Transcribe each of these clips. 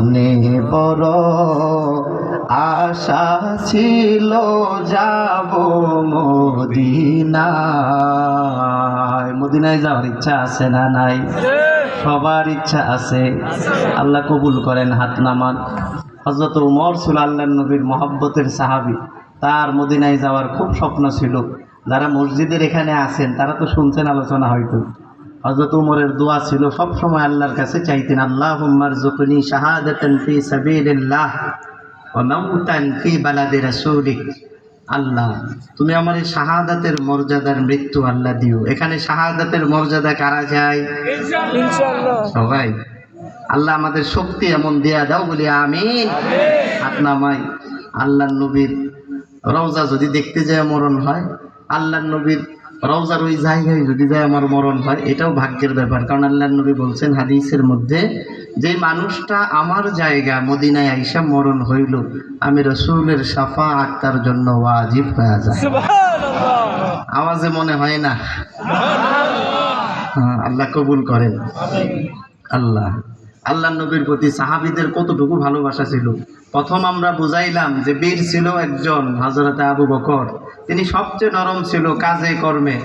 মনে বড় আশা ছিল যাব মদিনায়। মদিনায় যাওয়ার ইচ্ছা আছে না নাই? সবার ইচ্ছা আছে। আল্লাহ কবুল করেন হাত নামান হজরত উমর সুল আল্লাহ নবীর মহব্বতের সাহাবি। তার মদিনায় যাওয়ার খুব স্বপ্ন ছিল। যারা মসজিদের এখানে আছেন, তারা তো শুনছেন আলোচনা হয়তো। হজরত উমরের দোয়া ছিল সব সময় আল্লাহর কাছে চাইতেন আল্লাহ উম্মার জুকনি শাহাদাতান ফি সাবিলিল্লাহ ওয়া মাউতান ফি বালাদি রাসূলিক। আল্লাহ তুমি আমার এই শাহাদাতের মর্যাদার মৃত্যু আল্লাহ দিও। এখানে শাহাদাতের মর্যাদা কারা যায় সবাই। আল্লাহ আমাদের শক্তি এমন দেয়া দাও বলি আমিন। হাত নামাই আল্লাহ নবীর রওজা যদি দেখতে যায় মরণ হয় আল্লাহ নবীর রওজার ওই জায়গায় যদি যায় আমার মরণ হয় এটাও ভাগ্যের ব্যাপার। কারণ আল্লাহ নবী বলছেন হাদিসের মধ্যে যে মানুষটা আমার জায়গা মদিনায় আইসা মরণ হইল আমি রসুলের সাফা আক্তার জন্য ওয়াজিব হয়ে যায়। আওয়াজে মনে হয় না? হ্যাঁ, আল্লাহ কবুল করেন। আল্লাহ। আল্লাহ নবীর প্রতি সাহাবিদের কতটুকু ভালোবাসা ছিল। প্রথম আমরা বুঝাইলাম যে বীর ছিল একজন হজরতে আবু বকর। তিনি সবচেয়ে নরম ছিল কাজে কর্মে।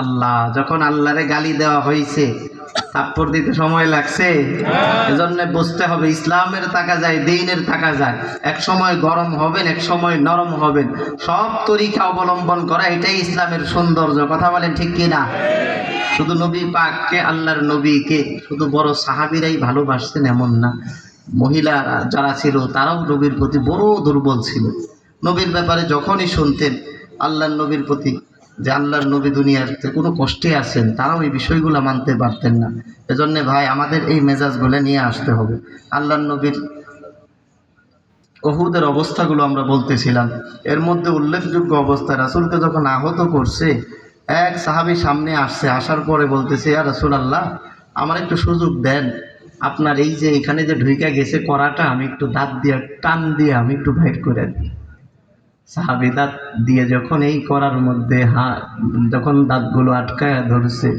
আল্লাহ, যখন আল্লাহরে গালি দেওয়া হয়েছে তাপ্পর দিতে সময় লাগছে, এজন্য বুঝতে হবে ইসলামের টাকা যায়, দিনের টাকা যায়। এক সময় গরম হবেন, এক সময় নরম হবেন। সব তরিকা অবলম্বন করা এটাই ইসলামের সৌন্দর্য, কথা বলেন ঠিক কি না শুধু নবী পাককে, আল্লাহর নবীকে, শুধু বড় সাহাবিরাই ভালোবাসতেন এমন না। মহিলারা যারা ছিল, তারাও নবীর প্রতি বড় দুর্বল ছিল। নবীর ব্যাপারে যখনই শুনতেন আল্লাহর নবীর প্রতি যে আল্লাহর নবী দুনিয়াতে কোনো কষ্টে আছেন, তারাও এই বিষয়গুলো মানতে পারতেন না। এজন্য ভাই আমাদের এই মেজাজগুলো নিয়ে আসতে হবে। আল্লাহর নবীর অহুদের অবস্থাগুলো আমরা বলতেছিলাম। এর মধ্যে উল্লেখযোগ্য অবস্থা, রাসুলকে যখন আহত করছে, এক সাহাবি সামনে আসছে, আসার পরে বলতেছে আর রাসুল আল্লাহ আমার একটু সুযোগ দেন। আপনার এই যে এখানে যে ঢুইকা গেছে করাটা, আমি একটু দাঁত দিয়ে, টান দিয়ে আমি একটু ভাইট করে দিই। সাহাবি দাঁত দিয়ে যখন এই করার মধ্যে হা, যখন দাঁতগুলো আটকায় ধরছে,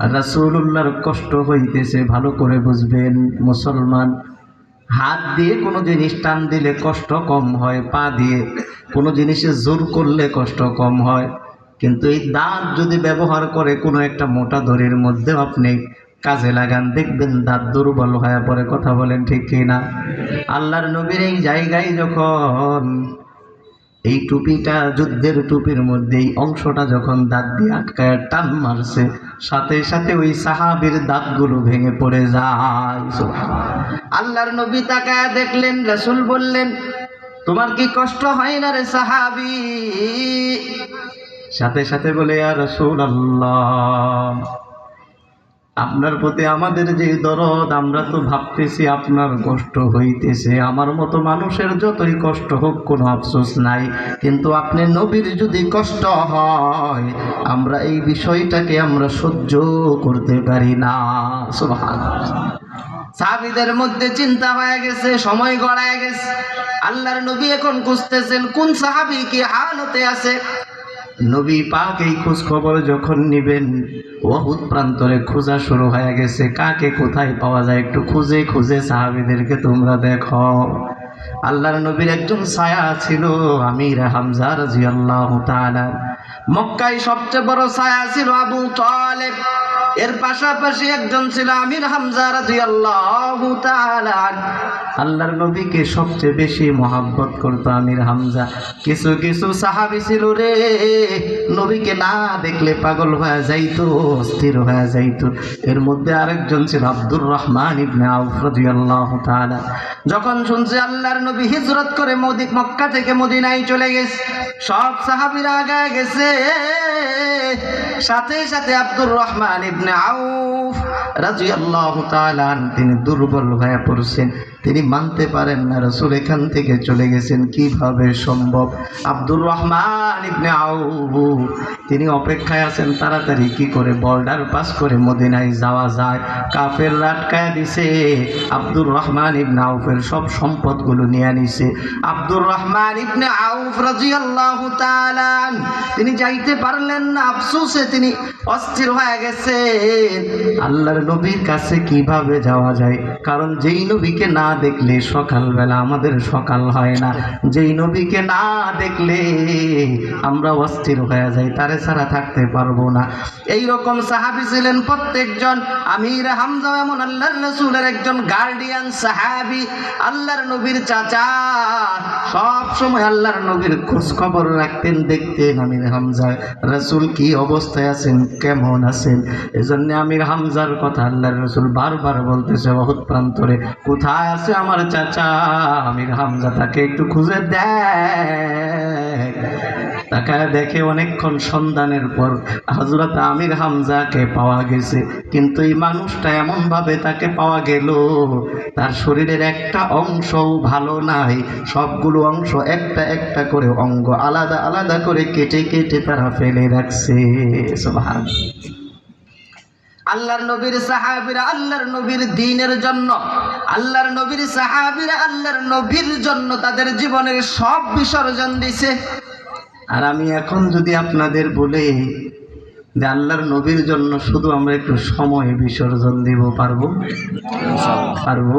আর রাসুল্লাহর কষ্ট হইতেছে, ভালো করে বুঝবেন, মুসলমান, হাত দিয়ে কোনো জিনিস টান দিলে কষ্ট কম হয়, পা দিয়ে কোনো জিনিসে জোর করলে কষ্ট কম হয়। কিন্তু এই দাঁত যদি ব্যবহার করে কোনো একটা মোটা দড়ির মধ্যে আপনি কাজে লাগান, দেখবেন দাঁত দুর্বল হয়ে পরে কথা বলেন ঠিক কিনা? আল্লাহর নবীর এই জায়গায় যখন এই টুপিটা যুদ্ধের টুপির মধ্যে এই অংশটা যখন দাঁত দিয়ে আটকায়, টান মারছে, সাথে সাথে ওই সাহাবির দাঁতগুলো ভেঙে পড়ে যায়। আল্লাহর নবী তাকায় দেখলেন, রাসূল বললেন, তোমার কি কষ্ট হয় না রে সাহাবি? সাথে সাথে বলে আর রসুল আল্লাহ আপনার প্রতি আমাদের যে দরদ, আমরা তো ভাবতেছি আপনার কষ্ট হইতেছে। আমার মতো মানুষের যতই কষ্ট হোক, কোনো আফসোস নাই। কিন্তু আপনি নবীর যদি কষ্ট হয়, আমরা এই বিষয়টাকে আমরা সহ্য করতে পারি না। সুবহানাল্লাহ। সাহাবিদের মধ্যে চিন্তা হয়ে গেছে, সময় গড়ায় গেছে। আল্লাহর নবী এখন খুঁজতেছেন, কোন সাহাবি কি হালতে আছে? নবী পাক এই খোঁজ খবর যখন নিবেন ওহুদ প্রান্তরে খোঁজা শুরু হয়ে গেছে। কাকে কোথায় পাওয়া যায় একটু খুঁজে খুঁজে সাহাবিদেরকে তোমরা দেখো। আল্লাহর নবীর একজন ছায়া ছিল আমির হামজা রাজিয়াল্লাহু তাআলা। মক্কায় সবচেয়ে বড় ছায়া ছিল আবু তালেব। এর পাশাপাশি একজন ছিল আমির হামজা রাদিয়াল্লাহু তাআলা আল্লাহর নবীকে সবচেয়ে বেশি মহাব্বত করতো আমির হামজা। কিছু কিছু সাহাবী ছিল রে, নবীকে না দেখলে পাগল হয়ে যাইতো, অস্থির হয়ে যাইতো। এর মধ্যে আরেকজন ছিল আব্দুর রহমান ইবনে আউফ রাদিয়াল্লাহু তাআলা। যখন শুনছে আল্লাহর নবী হিজরত করে মদি, মক্কা থেকে মদিনায় চলে গেছে, সব সাহাবীরা আগায় গেছে। সাথে সাথে আব্দুর রহমান ইবনে আউফ রাজি আল্লাহ তিনি দুর্বল হয়ে পড়ছেন। তিনি মানতে পারেন না, রসুল এখান থেকে চলে গেছেন। কীভাবে সম্ভব? আব্দুর রহমান ইবনে আউ তিনি অপেক্ষায় আছেন তাড়াতাড়ি কি করে বর্ডার পাস করে মদিনায় যাওয়া যায়। কাফের রাটকায় দিছে। আব্দুর রহমান ইবনে আউফের সব সম্পদগুলো নিয়ে নিছে। আব্দুর রহমান ইবনে আউফ রাদিয়াল্লাহু তাআলা তিনি যাইতে পারলেন না, আফসোসে তিনি অস্থির হয়ে গেছেন। আল্লাহর নবীর কাছে কীভাবে যাওয়া যায়? কারণ যেই নবীকে না দেখলে সকালবেলা আমাদের সকাল হয় না। যেই নবীকে না দেখলে আমরা অস্থির হয়ে যাই, তারে ছাড়া থাকতে পারব না। এই রকম সাহাবি ছিলেন প্রত্যেকজন। আমির হামজা এমন আল্লাহর রসুলের একজন গার্ডিয়ান সাহাবি, আল্লাহর নবীর চাচা। সব সময় আল্লাহর নবীর খোঁজ খবর রাখতেন, দেখতেন আমির হামজা রসুল কি অবস্থায় আছেন, কেমন আছেন। এজন্য আমির হামজার কথা আল্লাহর রসুল বারবার বলতেছে বহুত প্রান্তরে, কোথায় আছে আমার চাচা। আমির হামজা তাকে একটু খুঁজে দেয় দেখে অনেকক্ষণ সন্ধানের পর হজরত আমির হামজাকে পাওয়া গেছে। কিন্তু এই মানুষটা এমনভাবে তাকে পাওয়া গেল, তার শরীরের একটা অংশও ভালো নাই। সবগুলো অংশ একটা একটা করে অঙ্গ আলাদা আলাদা করে কেটে কেটে তারা ফেলে রাখছে। আল্লাহর নবীর সাহাবীরা আল্লাহর নবীর দিনের জন্য, আল্লাহর নবীর সাহাবীরা আল্লাহর নবীর জন্য তাদের জীবনের সব বিসর্জন দিছে। আর আমি এখন যদি আপনাদের বলে যে আল্লাহর নবীর জন্য শুধু আমরা একটু সময় বিসর্জন দিব, পারব? পারব?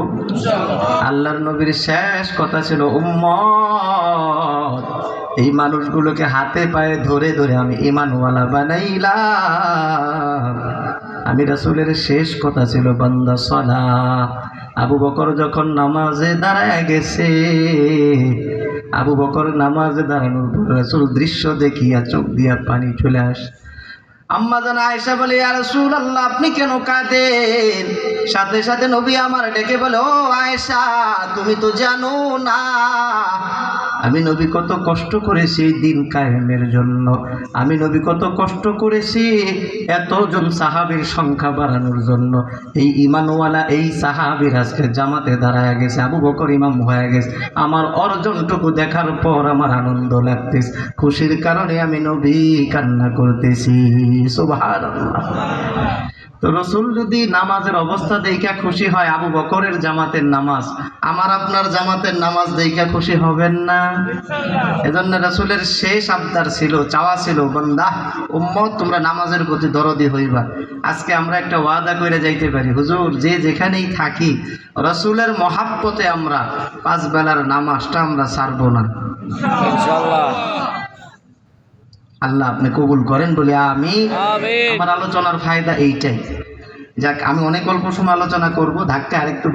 আল্লাহর নবীর শেষ কথা ছিল উম্ম এই মানুষগুলোকে হাতে পায়ে ধরে ধরে আমি ইমানওয়ালা বানাইলাম। আমি রাসুলের শেষ কথা ছিল বান্দা সলা। আবু বকর যখন নামাজে দাঁড়ায় গেছে, আবু বকর নামাজে দাঁড়ানোর পর রাসূল দৃশ্য দেখিয়া চোখ দিয়া পানি চলে আস। আম্মা জান আয়েশা বলে আর ইয়া রাসূলুল্লাহ, আপনি কেন কাঁদেন? সাথে সাথে নবী আমার ডেকে বলে, ও আয়েশা, তুমি তো জানো না আমি নবী কত কষ্ট করেছি দিন কায়েমের জন্য, আমি নবী কত কষ্ট করেছি এতজন সাহাবীর সংখ্যা বাড়ানোর জন্য। এই ইমানওয়ালা, এই সাহাবীর আজকে জামাতে দাঁড়ায় গেছে, আবু বকর ইমাম হয়ে গেছে। আমার অর্জনটুকু দেখার পর আমার আনন্দ লাগতেছে। খুশির কারণে আমি নবী কান্না করতেছি। সুবহানাল্লাহ। তো রসুল যদি নামাজের অবস্থা দেখা খুশি হয়, আবু বকরের জামাতের নামাজ, আমার আপনার জামাতের নামাজ দেখা খুশি হবেন না? এজন্য রসুলের শেষ আবদার ছিল, চাওয়া ছিল, বন্দা, উম্মত, তোমরা নামাজের প্রতি দরদি হইবা। আজকে আমরা একটা ওয়াদা করে যাইতে পারি। হুজুর, যে যেখানেই থাকি, রসুলের মহাব্বতে আমরা পাঁচ বেলার নামাজটা আমরা ছাড়বো না। আল্লাহ আপনি কবুল করেন বলে আমি আমার আলোচনার ফায়দা এইটাই। যাক আমি অনেক অল্প সময় আলোচনা করব ধাক্কা আরেকটু